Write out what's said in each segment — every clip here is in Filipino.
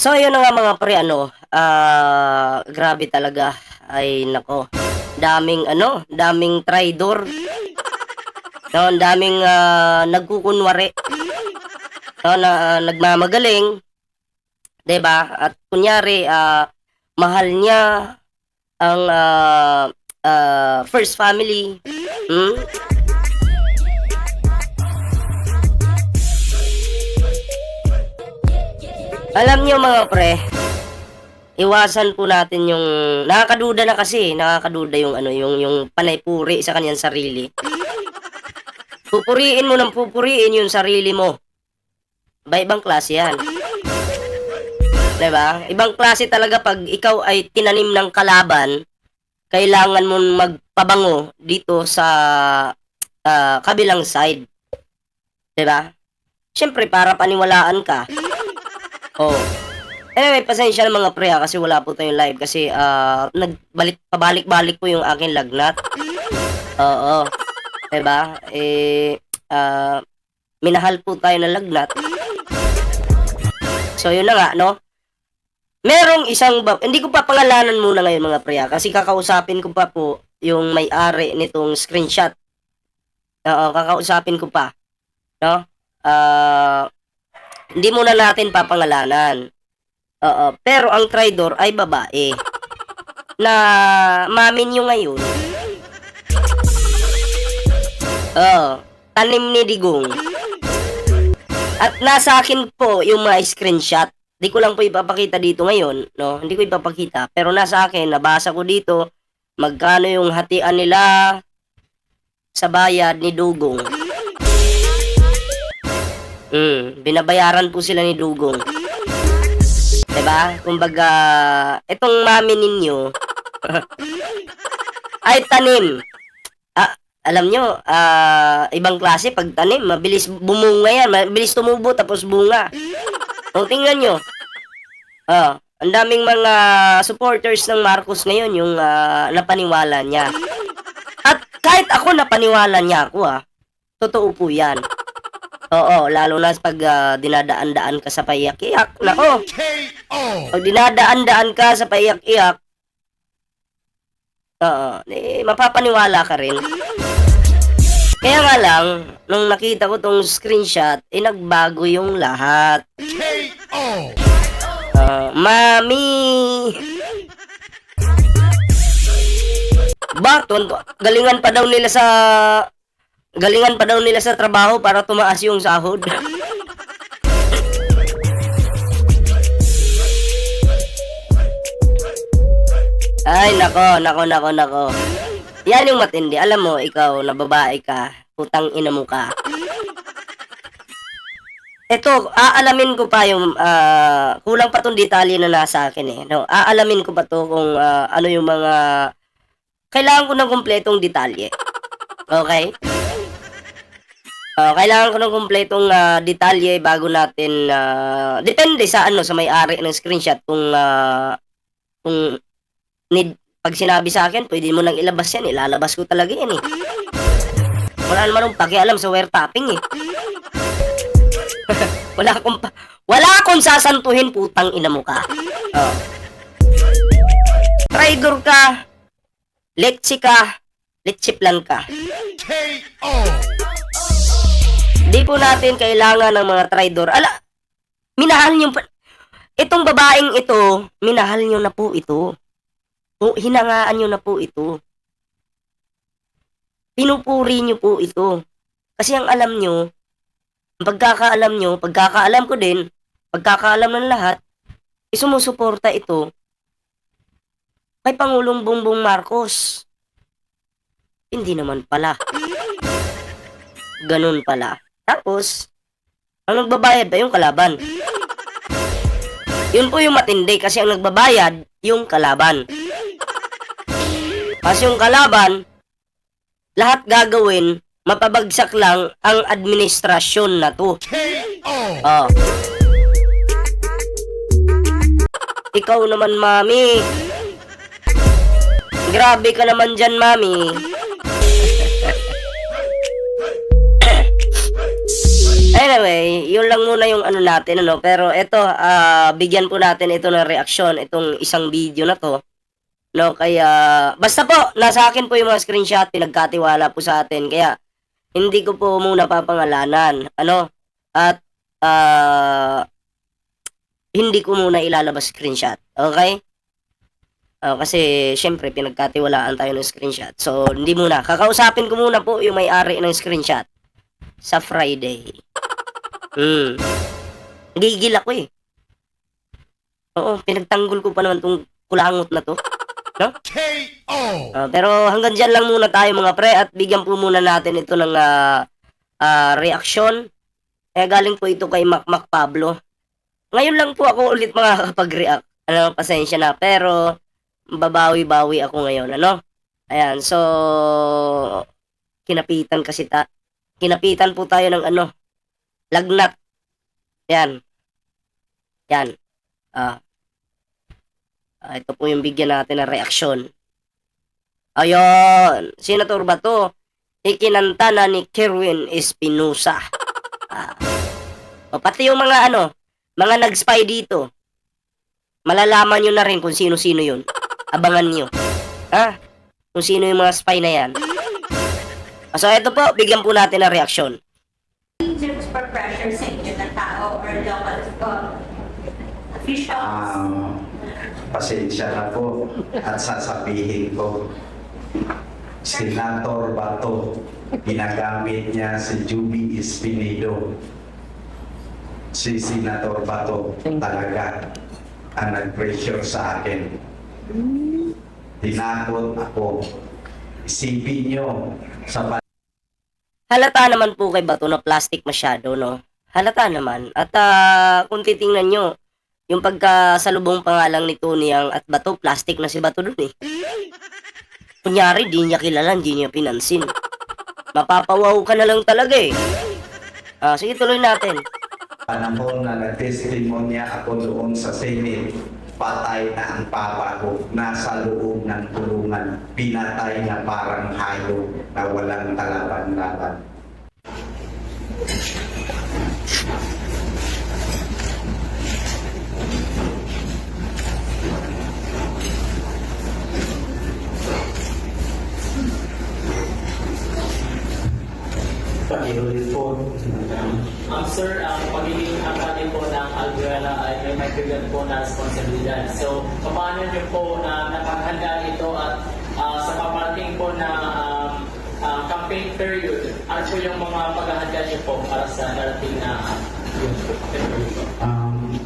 So, yun na nga mga pre, ano, ah, grabe talaga. Ay, nako. Daming, ano, daming traidor. No, daming ah, nagkukunwari. No, na ah, nagmamagaling. 'Di ba? At kunyari, ah, mahal niya ang ah, ah, first family. Hmm? Alam niyo mga pre, iwasan po natin yung nakakaduda na kasi, nakakaduda yung ano, yung yung panay-puri sa kanyang sarili. Pupuriin mo ng pupuriin yung sarili mo. Ba ibang klase yan. 'Di ba? Ibang klase talaga pag ikaw ay tinanim ng kalaban, kailangan mong magpabango dito sa ah, kabilang side. 'Di ba? Siyempre para paniwalaan ka. Oh. Anyway, pasensya na mga pre ha, kasi wala po tayong live kasi ah nagbalik pabalik-balik po yung aking lagnat. Oo. 'Di ba? Eh ah minahal po tayo ng lagnat. So yun na nga, no? Merong isang ba- hindi ko pa pangalanan muna ngayon mga pre ha, kasi kakausapin ko pa po yung may-ari nitong screenshot. Oo, kakausapin ko pa. No? Ah hindi muna natin papangalanan. Oo, pero ang traidor ay babae. Na mamin nyo ngayon. Oo, tanim ni Digong. At nasa akin po yung mga screenshot. Di ko lang po ipapakita dito ngayon, no? Hindi ko ipapakita. Pero nasa akin, nabasa ko dito, magkano yung hatian nila sa bayad ni Dugong. Mm, binabayaran po sila ni Dugong. 'Di ba? Kumbaga, itong mami ninyo ay tanim. Ah, alam nyo, ah, ibang klase pag tanim, mabilis bumunga yan, mabilis tumubo tapos bunga. O tingnan nyo. Ah, ang daming mga supporters ng Marcos ngayon yung ah, napaniwala niya. At kahit ako napaniwala niya ako ah. Totoo po 'yan. Oo, lalo na pag ah, dinadaan-daan ka sa paiyak-iyak. Nako, KO. pag dinadaan-daan ka sa paiyak-iyak, oo, eh, mapapaniwala ka rin. Kaya nga lang, nung nakita ko tong screenshot, eh nagbago yung lahat. Ah, mami! Ba, galingan pa daw nila sa galingan pa daw nila sa trabaho para tumaas yung sahod. Ay, nako, nako, nako, nako. Yan yung matindi. Alam mo, ikaw na babae ka, putang ina mo ka. Ito, aalamin ko pa yung, ah, kulang pa tong detalye na nasa akin eh. No? Aalamin ko pa to kung ah, ano yung mga, kailangan ko ng kumpletong detalye. Okay? Ah, kailangan ko ng kumpletong ah, detalye bago natin, ah, depende sa ano, sa may-ari ng screenshot kung, ah, kung, need, pag sinabi sa akin, pwede mo nang ilabas yan, ilalabas ko talaga yan eh. Wala naman akong pakialam sa wiretapping eh. wala akong pa- wala akong sasantuhin putang ina mo ka. Oh. Traidor ka. Letsi ka. Letsiplan ka. KO. Di po natin kailangan ng mga traidor. Ala, minahal niyo pa. Itong babaeng ito, minahal niyo na po ito. O, hinangaan niyo na po ito. Pinupuri niyo po ito. Kasi ang alam niyo, ang pagkakaalam niyo, pagkakaalam ko din, pagkakaalam ng lahat, isumusuporta ito kay Pangulong Bongbong Marcos. Hindi naman pala. Ganun pala. Tapos, ang nagbabayad ba yung kalaban? Yun po yung matindi kasi ang nagbabayad yung kalaban. Kasi yung kalaban, lahat gagawin, mapabagsak lang ang administrasyon na to. Oh. Ikaw naman, mami. Grabe ka naman dyan, mami. Anyway, yun lang muna yung ano natin, ano. Pero ito, ah, bigyan po natin ito ng reaksyon, itong isang video na to. No, kaya, basta po, nasa akin po yung mga screenshot, pinagkatiwala po sa atin. Kaya, hindi ko po muna papangalanan. Ano? At, ah, hindi ko muna ilalabas screenshot. Okay? Ah, kasi, syempre, pinagkatiwalaan tayo ng screenshot. So, hindi muna. Kakausapin ko muna po yung may-ari ng screenshot sa Friday. Hmm. Gigil ako eh. Oo, pinagtanggol ko pa naman tong kulangot na to. K.O. Ah, pero hanggang dyan lang muna tayo mga pre at bigyan po muna natin ito ng ah, ah, reaksyon. Eh, galing po ito kay Mac Mac Pablo. Ngayon lang po ako ulit makakapag-react. Ano, pasensya na. Pero, babawi-bawi ako ngayon. Ano? Ayan, so, kinapitan kasi ta. Kinapitan po tayo ng ano, lagnat. Yan. Yan. Ah. Ah, ito po yung bigyan natin ng reaksyon. Ayun. Senator ba to? Ikinanta na ni Kerwin Espinosa. Ah. O, pati yung mga ano, mga nag-spy dito. Malalaman nyo na rin kung sino-sino yun. Abangan nyo. Ha? Kung sino yung mga spy na yan. So, ito po, bigyan po natin ng reaksyon. Pressure sa inyo na tao or local uh, officials? Um, pasensya na po at sasabihin ko, Senator Bato, ginagamit niya si Juby Espinedo. Si Senator Bato talaga ang nag-pressure sa akin. Tinakot ako. Isipin niyo sa Halata naman po kay Bato na plastic masyado, no? Halata naman. At ah, kung titingnan nyo, yung pagkasalubong pa nga lang ni Tony ang at Bato, plastic na si Bato dun eh. Kunyari, di niya kilala, di niya pinansin. Mapapawaw ka na lang talaga eh. Ah, sige, tuloy natin. panahon na nag-testimonya ako doon sa Senate, patay na ang papa ko, nasa loob ng kulungan, pinatay na parang hayop na walang kalaban-laban. Pakiulit po. Um, sir, ang pagiging akali po ng Albuela ay may bigyan po na responsibilidad. So, paano niyo po na napaghanda ito at ah, sa paparating po na um, ah, campaign period, ano po yung mga paghahanda niyo po para sa darating na uh? Um,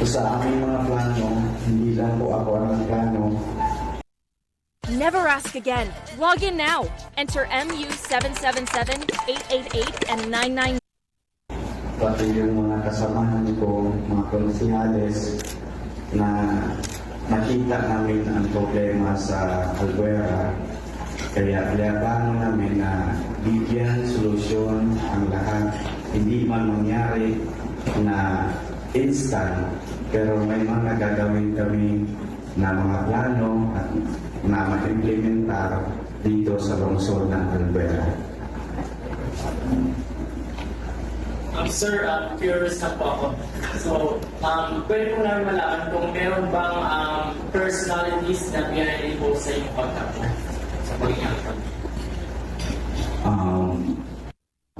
sa aming mga plano, hindi lang po ako ang plano, Never ask again. Log in now. Enter MU777 888 and 99. pati yung mga kasamahan ko, mga konsihales, na nakita namin ang problema sa Albuera. Kaya plano namin na bigyan solusyon ang lahat. Hindi man mangyari na instant, pero may mga gagawin kami na mga plano at na ma-implementar dito sa lungsod ng Albuera. Um, sir, uh, curious na po ako. So, um, pwede po namin malaman kung meron bang um, personalities na pinanili po sa inyong pagkakita sa pagiging um,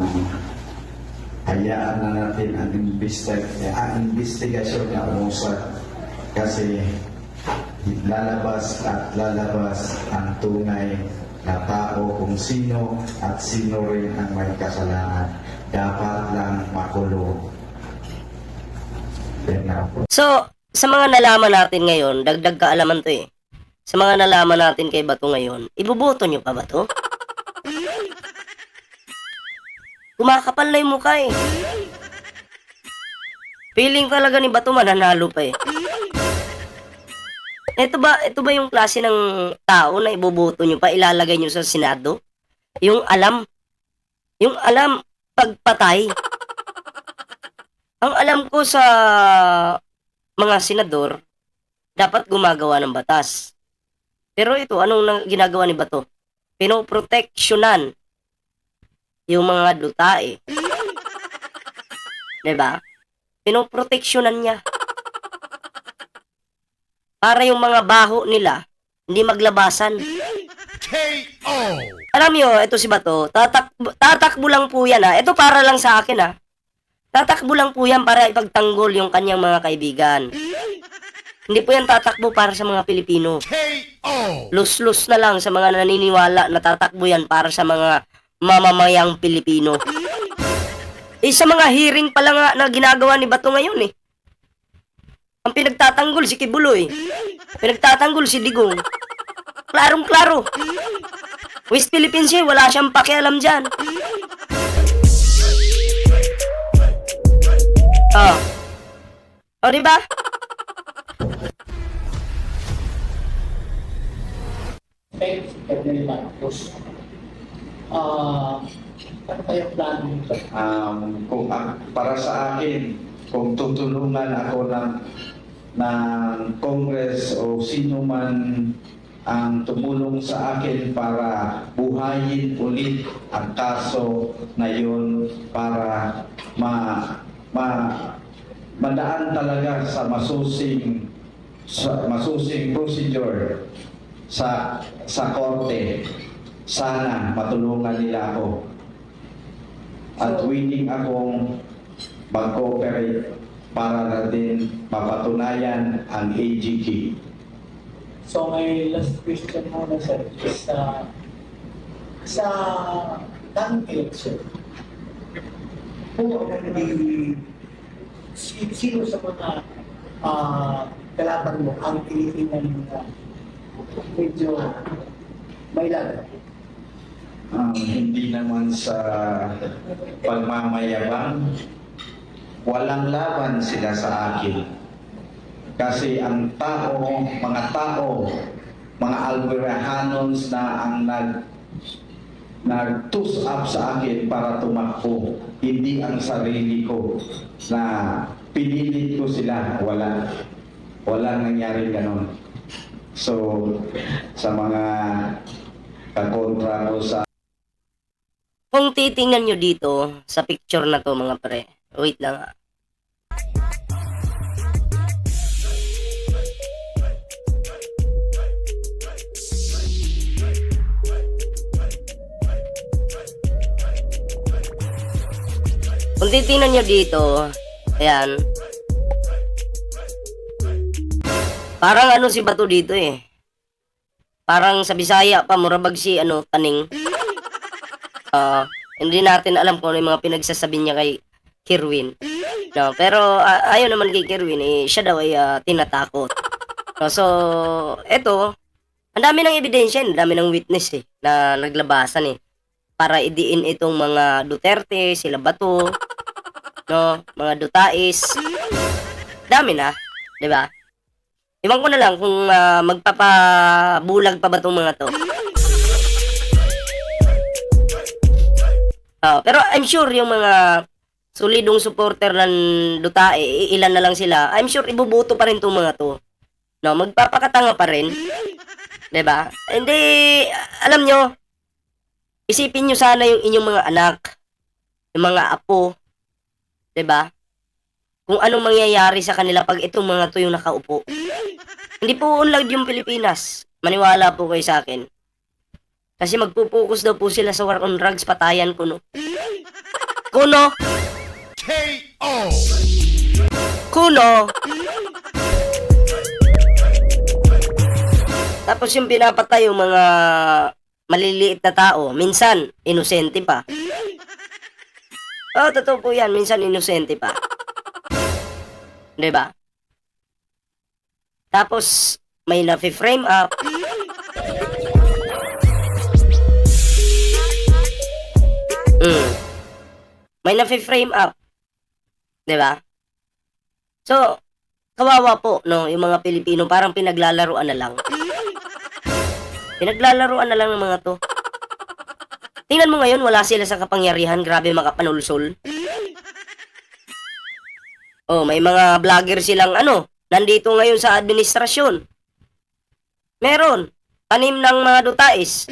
um, hayaan na natin ang investig ang investigasyon na umusad kasi lalabas at lalabas ang tunay na tao kung sino at sino rin ang may kasalanan. Dapat lang makulong. So, sa mga nalaman natin ngayon, dagdag kaalaman to eh. Sa mga nalaman natin kay Bato ngayon, iboboto nyo pa ba to? Kumakapal na yung mukha eh. Feeling talaga ni Bato mananalo pa eh. Ito ba, ito ba yung klase ng tao na iboboto nyo pa, ilalagay nyo sa Senado? Yung alam, yung alam, pagpatay. Ang alam ko sa mga senador, dapat gumagawa ng batas. Pero ito, anong ginagawa ni Bato? Pinoproteksyonan yung mga dutae. 'Di ba? Pinoproteksyonan niya. Para yung mga baho nila hindi maglabasan. KO. Alam niyo, ito si Bato, tatakbo, tatakbo lang po yan ha. Ito para lang sa akin ha. Tatakbo lang po yan para ipagtanggol yung kanyang mga kaibigan. Hindi po yan tatakbo para sa mga Pilipino. KO. Lus-lus na lang sa mga naniniwala na tatakbo yan para sa mga mamamayang Pilipino. Eh, sa mga hearing pala nga na ginagawa ni Bato ngayon eh. Ang pinagtatanggol si Kibuloy. Pinagtatanggol si Digong. Klarong-klaro. West Philippines eh, wala siyang pakialam dyan. Oh. O, di ba? Thanks, February Marcos. Ah, ano plano nito? Um, kung ak- para sa akin, kung tutulungan ako ng ng Congress o sino man ang tumulong sa akin para buhayin ulit ang kaso na yun para ma, ma madaan talaga sa masusing sa masusing procedure sa sa korte. Sana matulungan nila ako. At willing akong mag-cooperate para na din mapatunayan ang AGK. So, my last question muna, sir, is uh, sa coming election, who ang di, si- sino sa mga ah, kalaban mo ang tinitingnan na medyo may laban? Um, hindi naman sa pagmamayabang, walang laban sila sa akin. Kasi ang tao, mga tao, mga Alverahanons na ang nag nag-toss up sa akin para tumakbo. Hindi ang sarili ko na pinilit ko sila. Wala. Walang nangyari ganon. So, sa mga kakontra ko sa Kung titingnan nyo dito sa picture na to mga pre. Wait lang ah. Kung titingnan nyo dito, ayan. Parang ano si Bato dito eh. Parang sa Bisaya pa, murabag si ano, Taning. Ah, hindi natin alam kung ano yung mga pinagsasabi niya kay Kirwin. No, pero ah, ayaw naman kay Kirwin, eh, siya daw ay ah, tinatakot. No, so, eto, ang dami ng ebidensya, ang dami ng witness eh, na naglabasan eh. Para idiin itong mga Duterte, sila Bato, no, mga Dutais. Dami na, di ba? Iwan ko na lang kung ah, magpapabulag pa ba itong mga to. Ah, pero I'm sure yung mga solidong supporter ng Dutae, ilan na lang sila, I'm sure ibubuto pa rin itong mga to. No, magpapakatanga pa rin. 'Di ba? Hindi, alam nyo, isipin nyo sana yung inyong mga anak, yung mga apo, 'di ba? Kung anong mangyayari sa kanila pag itong mga to yung nakaupo. Hindi po unlad yung Pilipinas. Maniwala po kayo sa akin. Kasi magpupokus daw po sila sa war on drugs, patayan kuno. Kuno, KO. kuno. Tapos yung pinapatay yung mga maliliit na tao, minsan, inosente pa. Oo, totoo po yan. Minsan, inosente pa. ba? Tapos, may na-frame up. Mm. May na-frame up. 'Di ba? So, kawawa po, no, yung mga Pilipino, parang pinaglalaruan na lang. Pinaglalaruan na lang ng mga to. Tingnan mo ngayon, wala sila sa kapangyarihan. Grabe makapanulsol. Oh, may mga vlogger silang ano, nandito ngayon sa administrasyon. Meron. Tanim ng mga dutais.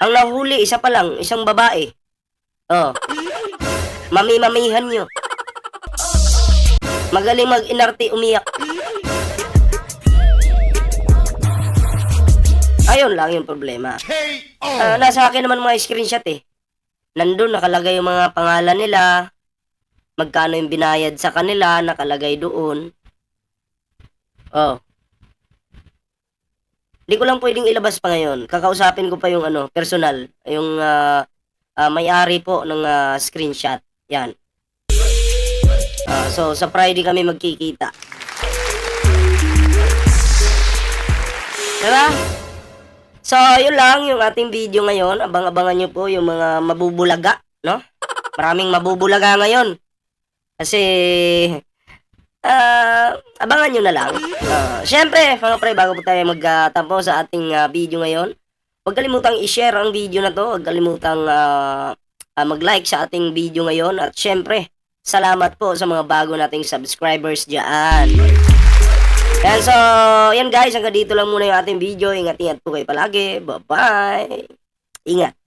Ang nahuli, isa pa lang, isang babae. Oh. Mami-mamihan nyo. Magaling mag-inarte umiyak. Ayun lang yung problema. Ah, nasa akin naman mga screenshot eh. Nandun nakalagay yung mga pangalan nila, magkano yung binayad sa kanila, nakalagay doon. Oh. Hindi ko lang pwedeng ilabas pa ngayon. Kakausapin ko pa yung ano, personal, yung ah, ah, may-ari po ng ah, screenshot. Yan. Ah, so sa Friday kami magkikita. Diba? So, yun lang yung ating video ngayon. Abang-abangan nyo po yung mga mabubulaga, no? Maraming mabubulaga ngayon. Kasi, ah, abangan nyo na lang. Ah, Siyempre, mga pre, bago po tayo magtampo sa ating ah, video ngayon, huwag kalimutang i-share ang video na to. Huwag kalimutang ah, ah, mag-like sa ating video ngayon. At syempre, salamat po sa mga bago nating subscribers dyan. Yan, so, yan guys, hanggang dito lang muna yung ating video. Ingat-ingat po kayo palagi. Bye-bye. Ingat.